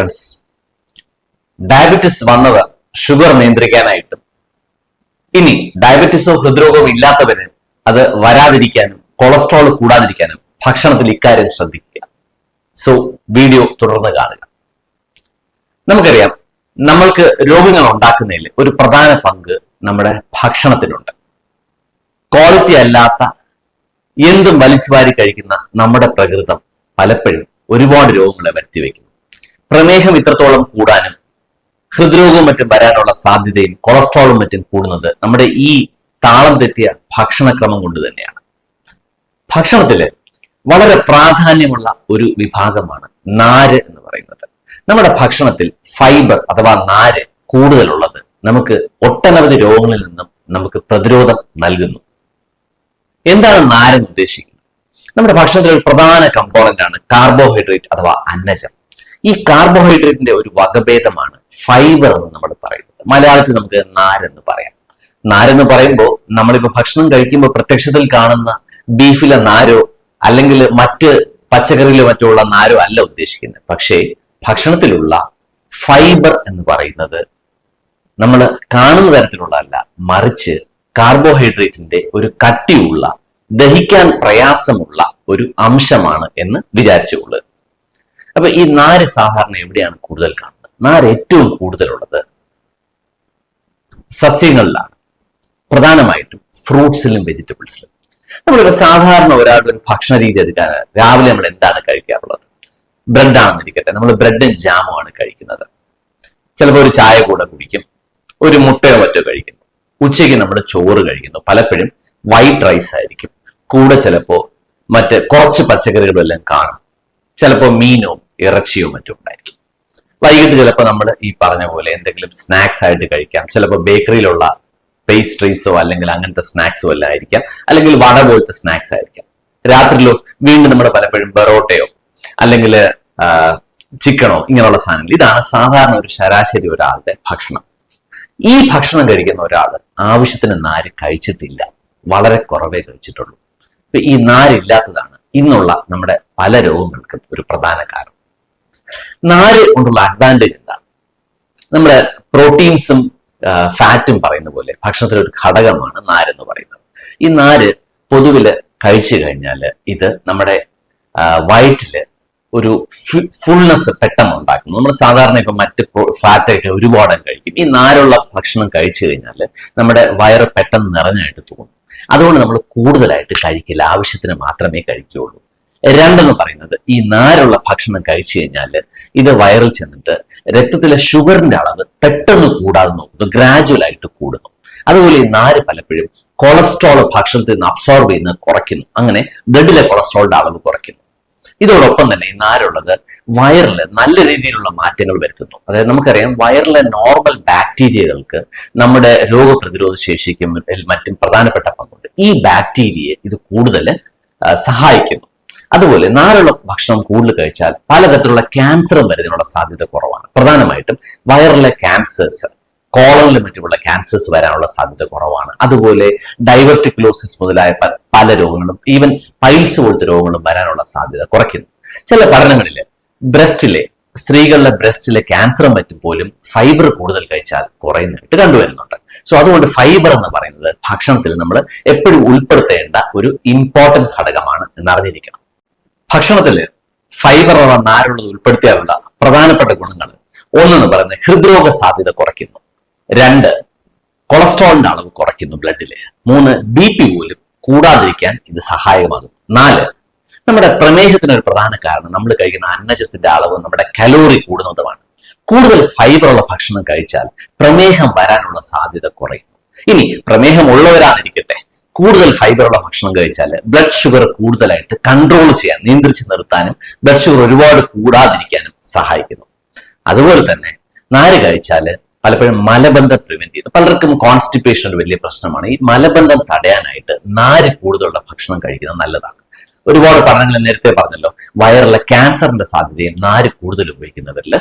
Friends diabetes വന്നത് sugar നിയന്ത്രിക്കാനായിട്ട്. ഇനി ഡയബറ്റിസോ ഹൃദ്രോഗമോ ഇല്ലാത്തവര് അത് വരാതിരിക്കാനും കൊളസ്ട്രോൾ കൂടാതിരിക്കാനും ഭക്ഷണത്തിൽ ഇക്കാര്യം ശ്രദ്ധിക്കുക. സോ വീഡിയോ തുടർന്ന് കാണുക. നമുക്കറിയാം നമ്മൾക്ക് രോഗങ്ങൾ ഉണ്ടാക്കുന്നതിൽ ഒരു പ്രധാന പങ്ക് നമ്മുടെ ഭക്ഷണത്തിനുണ്ട് ക്വാളിറ്റി അല്ലാത്ത എന്തും വലിച്ചു വാരി കഴിക്കുന്ന നമ്മുടെ പ്രകൃതം പലപ്പോഴും ഒരുപാട് രോഗങ്ങളെ വരുത്തിവെക്കുന്നു. പ്രമേഹം ഇത്രത്തോളം കൂടാനും ഹൃദ്രോഗവും മറ്റും വരാനുള്ള സാധ്യതയും കൊളസ്ട്രോളും മറ്റും കൂടുന്നത് നമ്മുടെ ഈ താളം തെറ്റിയ ഭക്ഷണക്രമം കൊണ്ട് തന്നെയാണ്. ഭക്ഷണത്തിൽ വളരെ പ്രാധാന്യമുള്ള ഒരു വിഭാഗമാണ് നാര് എന്ന് പറയുന്നത്. നമ്മുടെ ഭക്ഷണത്തിൽ ഫൈബർ അഥവാ നാര് കൂടുതലുള്ളത് നമുക്ക് ഒട്ടനവധി രോഗങ്ങളിൽ നിന്നും നമുക്ക് പ്രതിരോധം നൽകുന്നു. എന്താണ് നാരെന്ന് ഉദ്ദേശിക്കുന്നത്? നമ്മുടെ ഭക്ഷണത്തിലെ ഒരു പ്രധാന കമ്പോണന്റ് ആണ് കാർബോഹൈഡ്രേറ്റ് അഥവാ അന്നജം. ഈ കാർബോഹൈഡ്രേറ്റിന്റെ ഒരു വകഭേദമാണ് ഫൈബർ എന്ന് നമ്മൾ പറയുന്നത്. മലയാളത്തിൽ നമുക്ക് നാരെന്ന് പറയാം. നാരെന്ന് പറയുമ്പോൾ നമ്മളിപ്പോൾ ഭക്ഷണം കഴിക്കുമ്പോൾ പ്രത്യക്ഷത്തിൽ കാണുന്ന ബീഫിലെ നാരോ അല്ലെങ്കിൽ മറ്റ് പച്ചക്കറിയിലോ മറ്റോ ഉള്ള നാരോ അല്ല ഉദ്ദേശിക്കുന്നത്. പക്ഷേ ഭക്ഷണത്തിലുള്ള ഫൈബർ എന്ന് പറയുന്നത് നമ്മൾ കാണുന്ന തരത്തിലുള്ളതല്ല മറിച്ച് കാർബോഹൈഡ്രേറ്റിന്റെ ഒരു കട്ടിയുള്ള ദഹിക്കാൻ പ്രയാസമുള്ള ഒരു അംശമാണ് എന്ന് വിചാരിച്ചുകൊള്ളുക അപ്പൊ ഈ നാര് സാധാരണ എവിടെയാണ് കൂടുതൽ കാണുന്നത്? നാര് ഏറ്റവും കൂടുതലുള്ളത് സസ്യങ്ങളിലാണ്. പ്രധാനമായിട്ടും ഫ്രൂട്ട്സിലും വെജിറ്റബിൾസിലും. നമ്മളിപ്പോ സാധാരണ ഒരാളുടെ ഒരു ഭക്ഷണ രീതി എടുക്കാൻ രാവിലെ നമ്മൾ എന്താണ് കഴിക്കാറുള്ളത്? ബ്രെഡ് ആണെന്നിരിക്കട്ടെ നമ്മൾ ബ്രെഡും ആണ് കഴിക്കുന്നത്. ചിലപ്പോൾ ഒരു ചായ കൂടെ കുടിക്കും. ഒരു മുട്ടയോ മറ്റോ കഴിക്കുന്നു ഉച്ചയ്ക്ക് നമ്മൾ ചോറ് കഴിക്കുന്നു. പലപ്പോഴും വൈറ്റ് റൈസ് ആയിരിക്കും. കൂടെ ചിലപ്പോ മറ്റ് കുറച്ച് പച്ചക്കറികളും എല്ലാം കാണും. ചിലപ്പോൾ മീനോ ഇറച്ചിയോ മറ്റും ഉണ്ടായിരിക്കും. വൈകിട്ട് ചിലപ്പോൾ നമ്മൾ ഈ പറഞ്ഞ പോലെ എന്തെങ്കിലും സ്നാക്സ് ആയിട്ട് കഴിക്കാം. ചിലപ്പോൾ ബേക്കറിയിലുള്ള പേസ്ട്രീസോ അല്ലെങ്കിൽ അങ്ങനത്തെ സ്നാക്സോ എല്ലാം ആയിരിക്കാം. അല്ലെങ്കിൽ വട പോലത്തെ സ്നാക്സ് ആയിരിക്കാം. രാത്രിയിലോ വീണ്ടും നമ്മൾ പലപ്പോഴും ബറോട്ടയോ അല്ലെങ്കിൽ ചിക്കനോ ഇങ്ങനെയുള്ള സാധനങ്ങൾ. ഇതാണ് സാധാരണ ഒരു ശരാശരി ഒരാളുടെ ഭക്ഷണം. ഈ ഭക്ഷണം കഴിക്കുന്ന ഒരാൾ ആവശ്യത്തിന് നാര് കഴിച്ചിട്ടില്ല. വളരെ കുറവേ കഴിച്ചിട്ടുള്ളൂ. ഈ നാരില്ലാത്തതാണ് ഇന്നുള്ള നമ്മുടെ പല രോഗങ്ങൾക്കും ഒരു പ്രധാന കാരണം. നാര് കൊണ്ടുള്ള അഡ്വാന്റേജ് എന്താണ്? നമ്മുടെ പ്രോട്ടീൻസും ഫാറ്റും പറയുന്ന പോലെ ഭക്ഷണത്തിലെ ഒരു ഘടകമാണ് നാരെന്ന് പറയുന്നത്. ഈ നാര് പൊതുവിൽ കഴിച്ചു കഴിഞ്ഞാൽ ഇത് നമ്മുടെ വയറ്റിൽ ഒരു ഫുൾനെസ് പെട്ടെന്ന് ഉണ്ടാക്കുന്നു നമ്മൾ സാധാരണ ഇപ്പൊ മറ്റ് ഫാറ്റ് ഒക്കെ ഒരുപാട് കഴിക്കും. ഈ നാരുള്ള ഭക്ഷണം കഴിച്ചു കഴിഞ്ഞാൽ നമ്മുടെ വയറ് പെട്ടെന്ന് നിറഞ്ഞായിട്ട് തോന്നും അതുകൊണ്ട് നമ്മൾ കൂടുതലായിട്ട് കഴിക്കില്ല ആവശ്യത്തിന് മാത്രമേ കഴിക്കുകയുള്ളൂ. രണ്ടെന്ന് പറയുന്നത് ഈ നാരുള്ള ഭക്ഷണം കഴിച്ചു കഴിഞ്ഞാൽ ഇത് വയറിൽ ചെന്നിട്ട് രക്തത്തിലെ ഷുഗറിന്റെ അളവ് പെട്ടെന്ന് കൂടാതെ നോക്കുന്നു ഗ്രാജുവൽ ആയിട്ട് കൂടുന്നു. അതുപോലെ ഈ നാര് പലപ്പോഴും കൊളസ്ട്രോൾ ഭക്ഷണത്തിൽ നിന്ന് അബ്സോർബ് ചെയ്യുന്നത് കുറയ്ക്കുന്നു. അങ്ങനെ ബ്ലഡിലെ കൊളസ്ട്രോളിന്റെ അളവ് കുറയ്ക്കുന്നു. ഇതോടൊപ്പം തന്നെ ഈ നാരുള്ളത് വയറിൽ നല്ല രീതിയിലുള്ള മാറ്റങ്ങൾ വരുത്തുന്നു. അതായത് നമുക്കറിയാം വയറിലെ നോർമൽ ബാക്ടീരിയകൾക്ക് നമ്മുടെ രോഗപ്രതിരോധ ശേഷിക്കും മറ്റും പ്രധാനപ്പെട്ട പങ്കുണ്ട്. ഈ ബാക്ടീരിയയെ ഇത് കൂടുതൽ സഹായിക്കുന്നു. അതുപോലെ നാരുള്ള ഭക്ഷണം കൂടുതൽ കഴിച്ചാൽ പലതരത്തിലുള്ള ക്യാൻസറും വരുന്നതിനുള്ള സാധ്യത കുറവാണ്. പ്രധാനമായിട്ടും വയറിലെ ക്യാൻസേഴ്സ് കോളനിലും മറ്റുമുള്ള ക്യാൻസേഴ്സ് വരാനുള്ള സാധ്യത കുറവാണ്. അതുപോലെ ഡൈവർട്ടിക്കുലോസിസ് മുതലായ പല രോഗങ്ങളും ഈവൻ പൈൽസ് പോലത്തെ രോഗങ്ങളും വരാനുള്ള സാധ്യത കുറയ്ക്കുന്നു. ചില പഠനങ്ങളിൽ ബ്രസ്റ്റിലെ സ്ത്രീകളുടെ ബ്രസ്റ്റിലെ ക്യാൻസറും മറ്റും പോലും ഫൈബർ കൂടുതൽ കഴിച്ചാൽ കുറയുന്നതായിട്ട് കണ്ടുവരുന്നുണ്ട് സോ അതുകൊണ്ട് ഫൈബർ എന്ന് പറയുന്നത് ഭക്ഷണത്തിൽ നമ്മൾ എപ്പോഴും ഉൾപ്പെടുത്തേണ്ട ഒരു ഇമ്പോർട്ടന്റ് ഘടകമാണ് എന്നറിഞ്ഞിരിക്കണം. ഭക്ഷണത്തിൽ ഫൈബർ അഥവാ നാരുള്ളത് ഉൾപ്പെടുത്തിയാലുള്ള പ്രധാനപ്പെട്ട ഗുണങ്ങൾ ഒന്നെന്ന് പറയുന്നത് ഹൃദ്രോഗ സാധ്യത കുറയ്ക്കുന്നു. രണ്ട് കൊളസ്ട്രോളിന്റെ അളവ് കുറയ്ക്കുന്നു ബ്ലഡിൽ മൂന്ന് ബി പി പോലും കൂടാതിരിക്കാൻ ഇത് സഹായകമാകും. നാല് നമ്മുടെ പ്രമേഹത്തിന് ഒരു പ്രധാന കാരണം നമ്മൾ കഴിക്കുന്ന അന്നജത്തിന്റെ അളവ് നമ്മുടെ കലോറി കൂടുന്നതുമാണ്. കൂടുതൽ ഫൈബറുള്ള ഭക്ഷണം കഴിച്ചാൽ പ്രമേഹം വരാനുള്ള സാധ്യത കുറയുന്നു. ഇനി പ്രമേഹം ഉള്ളവരാണിരിക്കട്ടെ കൂടുതൽ ഫൈബറുള്ള ഭക്ഷണം കഴിച്ചാൽ ബ്ലഡ് ഷുഗർ കൂടുതലായിട്ട് കൺട്രോൾ ചെയ്യാൻ നിയന്ത്രിച്ച് നിർത്താനും ബ്ലഡ് ഷുഗർ ഒരുപാട് കൂടാതിരിക്കാനും സഹായിക്കുന്നു. അതുപോലെ തന്നെ നാര് കഴിച്ചാൽ പലപ്പോഴും മലബന്ധം പ്രിവെന്റ് ചെയ്യുന്നു. പലർക്കും കോൺസ്റ്റിപ്പേഷൻ ഒരു വലിയ പ്രശ്നമാണ്. ഈ മലബന്ധം തടയാനായിട്ട് നാര് കൂടുതലുള്ള ഭക്ഷണം കഴിക്കുന്നത് നല്ലതാണ്. ഒരുപാട് പഠനങ്ങൾ നേരത്തെ പറഞ്ഞല്ലോ വയറിലെ ക്യാൻസറിന്റെ സാധ്യതയും നാര് കൂടുതൽ ഉപയോഗിക്കുന്നവരിൽ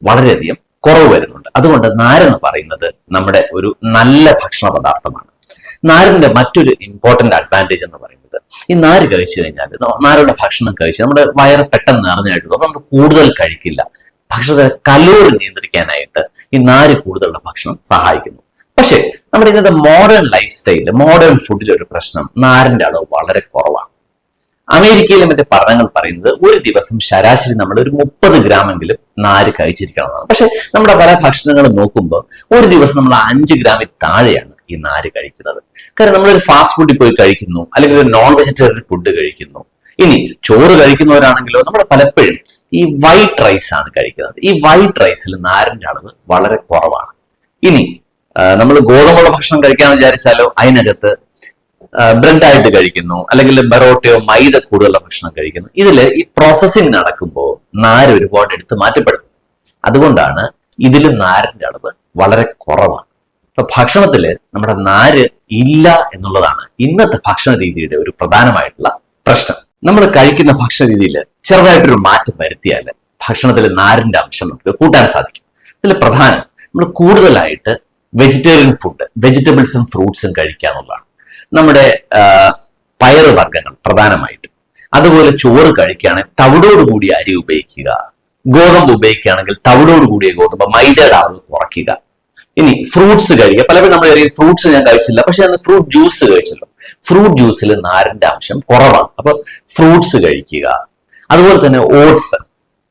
വളരെയധികം കുറവ് വരുന്നുണ്ട്. അതുകൊണ്ട് നാരെന്ന് പറയുന്നത് നമ്മുടെ ഒരു നല്ല ഭക്ഷണ പദാർത്ഥമാണ് നാരിന്റെ മറ്റൊരു ഇമ്പോർട്ടന്റ് അഡ്വാന്റേജ് എന്ന് പറയുന്നത് ഈ നാര് കഴിച്ചു കഴിഞ്ഞാൽ നാരുടെ ഭക്ഷണം കഴിച്ച് നമ്മുടെ വയറ് പെട്ടെന്ന് നിറഞ്ഞായിട്ട് തോന്നും നമ്മൾ കൂടുതൽ കഴിക്കില്ല. ഭക്ഷണത്തിലെ കലോറി നിയന്ത്രിക്കാനായിട്ട് ഈ നാര് കൂടുതലുള്ള ഭക്ഷണം സഹായിക്കുന്നു. പക്ഷേ നമ്മുടെ ഇന്നത്തെ മോഡേൺ ലൈഫ് സ്റ്റൈലിൽ മോഡേൺ ഫുഡിൽ ഒരു പ്രശ്നം നാരിന്റെ അളവ് വളരെ കുറവാണ്. അമേരിക്കയിലെ മറ്റേ പഠനങ്ങൾ പറയുന്നത് ഒരു ദിവസം ശരാശരി നമ്മൾ ഒരു മുപ്പത് ഗ്രാമെങ്കിലും നാര് കഴിച്ചിരിക്കണം എന്നാണ് പക്ഷെ നമ്മുടെ പല ഭക്ഷണങ്ങൾ നോക്കുമ്പോൾ ഒരു ദിവസം നമ്മൾ അഞ്ച് ഗ്രാമിൽ താഴെയാണ് ഈ നാര് കഴിക്കുന്നത്. കാരണം നമ്മളൊരു ഫാസ്റ്റ് ഫുഡിൽ പോയി കഴിക്കുന്നു അല്ലെങ്കിൽ ഒരു നോൺ വെജിറ്റേറിയൻ ഫുഡ് കഴിക്കുന്നു. ഇനി ചോറ് കഴിക്കുന്നവരാണെങ്കിലോ നമ്മൾ പലപ്പോഴും ഈ വൈറ്റ് റൈസ് ആണ് കഴിക്കുന്നത്. ഈ വൈറ്റ് റൈസിൽ നാരിന്റെ അളവ് വളരെ കുറവാണ്. ഇനി നമ്മൾ ഗോതമ്പുള്ള ഭക്ഷണം കഴിക്കാന്ന് വിചാരിച്ചാലോ അതിനകത്ത് ബ്രെഡ് ആയിട്ട് കഴിക്കുന്നു അല്ലെങ്കിൽ ബറോട്ടയോ മൈദ കൂടുതലുള്ള ഭക്ഷണം കഴിക്കുന്നു. ഇതിൽ ഈ പ്രോസസ്സിങ് നടക്കുമ്പോൾ നാര് ഒരുപാട് എടുത്ത് മാറ്റപ്പെടും. അതുകൊണ്ടാണ് ഇതിൽ നാരിന്റെ അളവ് വളരെ കുറവാണ്. അപ്പൊ ഭക്ഷണത്തിൽ നമ്മുടെ നാര് ഇല്ല എന്നുള്ളതാണ് ഇന്നത്തെ ഭക്ഷണ രീതിയുടെ ഒരു പ്രധാനമായിട്ടുള്ള പ്രശ്നം. നമ്മൾ കഴിക്കുന്ന ഭക്ഷണ രീതിയിൽ ചെറുതായിട്ടൊരു മാറ്റം വരുത്തിയാൽ ഭക്ഷണത്തിൽ നാരിന്റെ അംശം നമുക്ക് കൂട്ടാൻ സാധിക്കും. ഇതിൽ പ്രധാനം നമ്മൾ കൂടുതലായിട്ട് വെജിറ്റേറിയൻ ഫുഡ് വെജിറ്റബിൾസും ഫ്രൂട്ട്സും കഴിക്കുക എന്നുള്ളതാണ്. നമ്മുടെ പയറ് വർഗങ്ങൾ പ്രധാനമായിട്ട്. അതുപോലെ ചോറ് കഴിക്കുകയാണെങ്കിൽ തവിടോട് കൂടിയ അരി ഉപയോഗിക്കുക. ഗോതമ്പ് ഉപയോഗിക്കുകയാണെങ്കിൽ തവിടോടുകൂടിയ ഗോതമ്പ് മൈദയുടെ അളവ് കുറയ്ക്കുക. ഇനി ഫ്രൂട്ട്സ് കഴിക്കുക പലപ്പോഴും നമ്മൾ ഫ്രൂട്ട്സ് ഞാൻ കഴിച്ചില്ല. പക്ഷെ അന്ന് ഫ്രൂട്ട് ജ്യൂസ് കഴിച്ചല്ലോ. ഫ്രൂട്ട് ജ്യൂസിൽ നാരിന്റെ അംശം കുറവാണ്. അപ്പൊ ഫ്രൂട്ട്സ് കഴിക്കുക. അതുപോലെ തന്നെ ഓട്സ്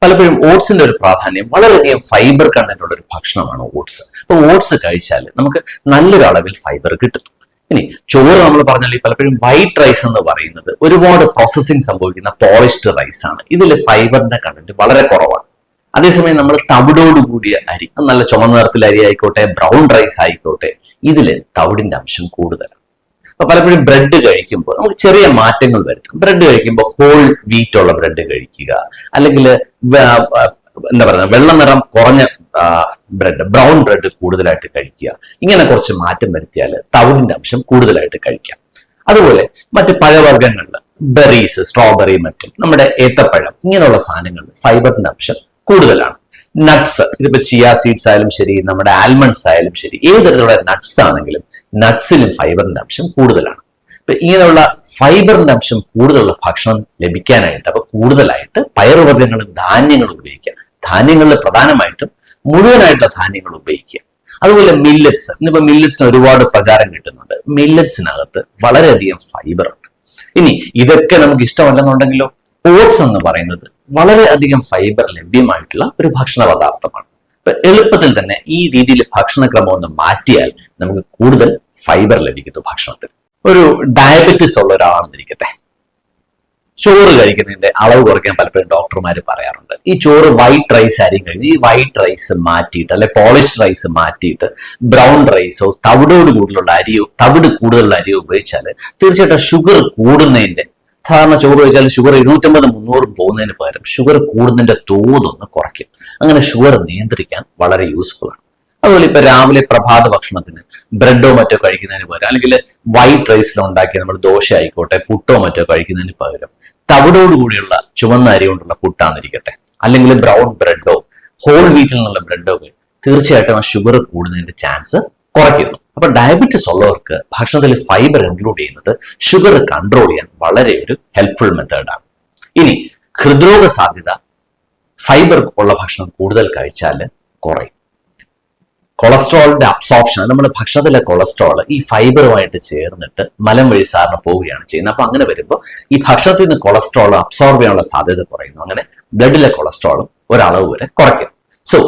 പലപ്പോഴും ഓട്സിന്റെ ഒരു പ്രാധാന്യം വളരെയധികം ഫൈബർ കണ്ടന്റ് ഉള്ള ഒരു ഭക്ഷണമാണ് ഓട്സ് അപ്പൊ ഓട്സ് കഴിച്ചാൽ നമുക്ക് നല്ലൊരു അളവിൽ ഫൈബർ കിട്ടും. ഇനി ചോറ് നമ്മൾ പറഞ്ഞാൽ പലപ്പോഴും വൈറ്റ് റൈസ് എന്ന് പറയുന്നത് ഒരുപാട് പ്രോസസ്സിങ് സംഭവിക്കുന്ന പോളിഷ്ഡ് റൈസ് ആണ്. ഇതിൽ ഫൈബറിന്റെ കണ്ടന്റ് വളരെ കുറവാണ്. അതേസമയം നമ്മൾ തവിടോട് കൂടിയ അരി. നല്ല ചുമന്ന നിറത്തിലെ അരി ആയിക്കോട്ടെ ബ്രൗൺ റൈസ് ആയിക്കോട്ടെ ഇതിൽ തവിടിന്റെ അംശം കൂടുതലാണ്. അപ്പൊ പലപ്പോഴും ബ്രെഡ് കഴിക്കുമ്പോൾ നമുക്ക് ചെറിയ മാറ്റങ്ങൾ വരുത്താം. ബ്രെഡ് കഴിക്കുമ്പോൾ ഹോൾ വീറ്റ് ഉള്ള ബ്രെഡ് കഴിക്കുക. അല്ലെങ്കിൽ എന്താ പറയുക വെള്ള നിറം കുറഞ്ഞ ബ്രെഡ് ബ്രൗൺ ബ്രെഡ് കൂടുതലായിട്ട് കഴിക്കുക. ഇങ്ങനെ കുറച്ച് മാറ്റം വരുത്തിയാൽ തവിടിന്റെ അംശം കൂടുതലായിട്ട് കഴിക്കാം. അതുപോലെ മറ്റ് പഴവർഗങ്ങളിൽ ബെറീസ് സ്ട്രോബെറി മറ്റും നമ്മുടെ ഏത്തപ്പഴം ഇങ്ങനെയുള്ള സാധനങ്ങളിൽ ഫൈബറിന്റെ അംശം കൂടുതലാണ്. നട്ട്സ് ഇതിപ്പോ ചിയ സീഡ്സ് ആയാലും ശരി നമ്മുടെ ആൽമണ്ട്സ് ആയാലും ശരി ഏത് തരത്തിലുള്ള നട്ട്സ് ആണെങ്കിലും നട്ട്സിലും ഫൈബറിന്റെ അംശം കൂടുതലാണ്. അപ്പൊ ഇങ്ങനെയുള്ള ഫൈബറിന്റെ അംശം കൂടുതലുള്ള ഭക്ഷണം ലഭിക്കാനായിട്ട് അപ്പൊ കൂടുതലായിട്ട് പയറുവർഗങ്ങളും ധാന്യങ്ങളും ഉപയോഗിക്കുക. ധാന്യങ്ങളിൽ പ്രധാനമായിട്ടും മുഴുവനായിട്ടുള്ള ധാന്യങ്ങൾ ഉപയോഗിക്കുക. അതുപോലെ മില്ലറ്റ്സ് ഇന്നിപ്പോ മില്ലറ്റ്സിന് ഒരുപാട് പ്രചാരം കിട്ടുന്നുണ്ട്. മില്ലറ്റ്സിനകത്ത് വളരെയധികം ഫൈബർ ഉണ്ട്. ഇനി ഇതൊക്കെ നമുക്ക് ഇഷ്ടമല്ലെന്നുണ്ടെങ്കിലോ ഓട്സ് എന്ന് പറയുന്നത് വളരെ അധികം ഫൈബർ ലഭ്യമായിട്ടുള്ള ഒരു ഭക്ഷണ പദാർത്ഥമാണ്. എളുപ്പത്തിൽ തന്നെ ഈ രീതിയിൽ ഭക്ഷണക്രമം ഒന്ന് മാറ്റിയാൽ നമുക്ക് കൂടുതൽ ഫൈബർ ലഭിക്കുന്നു ഭക്ഷണത്തിൽ. ഒരു ഡയബറ്റിസ് ഉള്ള ഒരാളാണെന്നിരിക്കട്ടെ. ചോറ് കഴിക്കുന്നതിന്റെ അളവ് കുറയ്ക്കാൻ പലപ്പോഴും ഡോക്ടർമാർ പറയാറുണ്ട്. ഈ ചോറ് വൈറ്റ് റൈസ് ആയിരിക്കും കഴിഞ്ഞ് ഈ വൈറ്റ് റൈസ് മാറ്റിയിട്ട് അല്ലെ പോളിഷ്ഡ് റൈസ് മാറ്റിയിട്ട് ബ്രൗൺ റൈസോ തവിടോട് കൂടുതലുള്ള അരിയോ തവിട് കൂടുതലുള്ള അരിയോ ഉപയോഗിച്ചാൽ തീർച്ചയായിട്ടും ഷുഗർ കൂടുന്നതിന്റെ സാധാരണ ചോറ് കഴിച്ചാൽ ഷുഗർ ഇരുന്നൂറ്റമ്പത് മുന്നൂറും പോകുന്നതിന് പകരം ഷുഗർ കൂടുന്നതിന്റെ തോതൊന്ന് കുറയ്ക്കും. അങ്ങനെ ഷുഗർ നിയന്ത്രിക്കാൻ വളരെ യൂസ്ഫുൾ ആണ്. അതുപോലെ ഇപ്പൊ രാവിലെ പ്രഭാത ഭക്ഷണത്തിന് ബ്രെഡോ മറ്റോ കഴിക്കുന്നതിന് പകരം അല്ലെങ്കിൽ വൈറ്റ് റൈസിലോ ഉണ്ടാക്കിയ നമ്മൾ ദോശ ആയിക്കോട്ടെ പുട്ടോ മറ്റോ കഴിക്കുന്നതിന് പകരം തവിടോട് കൂടിയുള്ള ചുവന്ന അരി കൊണ്ടുള്ള പുട്ടാന്നിരിക്കട്ടെ അല്ലെങ്കിൽ ബ്രൗൺ ബ്രെഡോ ഹോൾ വീറ്റിൽ നിന്നുള്ള ബ്രെഡോ തീർച്ചയായിട്ടും ആ ഷുഗർ കൂടുന്നതിന്റെ ചാൻസ് കുറയ്ക്കുന്നു. അപ്പൊ ഡയബറ്റിസ് ഉള്ളവർക്ക് ഭക്ഷണത്തിൽ ഫൈബർ ഇൻക്ലൂഡ് ചെയ്യുന്നത് ഷുഗർ കൺട്രോൾ ചെയ്യാൻ വളരെ ഒരു ഹെൽപ്ഫുൾ മെത്തേഡാണ് ഇനി ഹൃദ്രോഗ സാധ്യത ഫൈബർ ഉള്ള ഭക്ഷണം കൂടുതൽ കഴിച്ചാൽ കുറയും. കൊളസ്ട്രോളിന്റെ അബ്സോർപ്ഷൻ നമ്മുടെ ഭക്ഷണത്തിലെ കൊളസ്ട്രോൾ ഈ ഫൈബറുമായിട്ട് ചേർന്നിട്ട് മലം വഴി സാറിന് പോവുകയാണ് ചെയ്യുന്നത്. അപ്പൊ അങ്ങനെ വരുമ്പോൾ ഈ ഭക്ഷണത്തിൽ നിന്ന് കൊളസ്ട്രോൾ അബ്സോർബ് ചെയ്യാനുള്ള സാധ്യത കുറയുന്നു. അങ്ങനെ ബ്ലഡിലെ കൊളസ്ട്രോളും ഒരളവ് വരെ കുറയ്ക്കും. സോ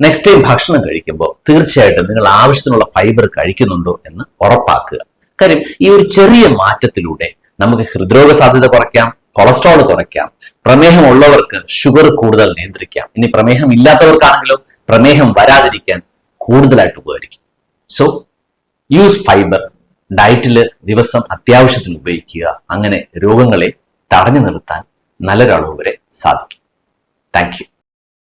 നെക്സ്റ്റ് ടൈം ഭക്ഷണം കഴിക്കുമ്പോൾ തീർച്ചയായിട്ടും നിങ്ങൾ ആവശ്യത്തിനുള്ള ഫൈബർ കഴിക്കുന്നുണ്ടോ എന്ന് ഉറപ്പാക്കുക. കാര്യം ഈ ഒരു ചെറിയ മാറ്റത്തിലൂടെ നമുക്ക് ഹൃദ്രോഗ സാധ്യത കുറയ്ക്കാം കൊളസ്ട്രോൾ കുറയ്ക്കാം പ്രമേഹം ഉള്ളവർക്ക് ഷുഗർ കൂടുതൽ നിയന്ത്രിക്കാം. ഇനി പ്രമേഹം ഇല്ലാത്തവർക്കാണെങ്കിലും പ്രമേഹം വരാതിരിക്കാൻ കൂടുതലായിട്ട് ഉപകരിക്കും. സോ യൂസ് ഫൈബർ ഡയറ്റിൽ ദിവസം അത്യാവശ്യത്തിന് ഉപയോഗിക്കുക. അങ്ങനെ രോഗങ്ങളെ തടഞ്ഞു നിർത്താൻ നല്ലൊരളവ് വരെ സാധിക്കും. Thank you